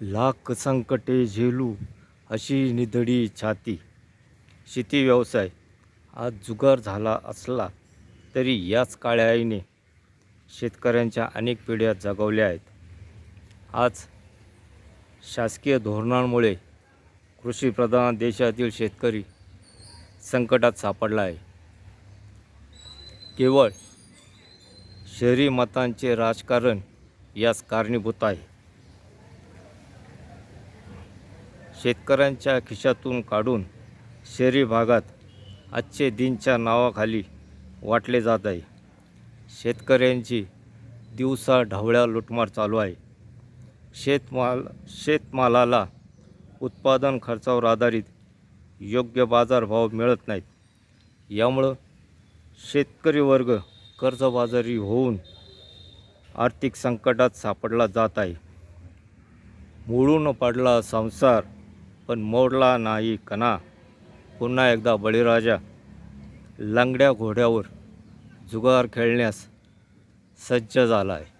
लाख संकटे झेलू अशी निधडी छाती. शेती व्यवसाय आज जुगार झाला असला तरी याच काळ्या आईने शेतकऱ्यांच्या अनेक पिढ्या जगवल्या आहेत. आज शासकीय धोरणांमुळे कृषीप्रधान देशातील शेतकरी संकटात सापडला आहे. केवळ शहरी मतांचे राजकारण यास कारणीभूत आहे. शेतकऱ्यांच्या खिशातून काढून शहरी भागात आजचे दिनच्या नावाखाली वाटले जात आहे. शेतकऱ्यांची दिवसा ढवळ्या लुटमार चालू आहे. शेतमाल शेतमालाला उत्पादन खर्चावर आधारित योग्य बाजारभाव मिळत नाहीत. यामुळं शेतकरी वर्ग कर्जबाजारी होऊन आर्थिक संकटात सापडला जात आहे. मोडून पडला संसार पण मोडला नाही कणा. पुन्हा एकदा बळीराजा लंगड्या घोड्यावर जुगार खेळण्यास सज्ज झाला आहे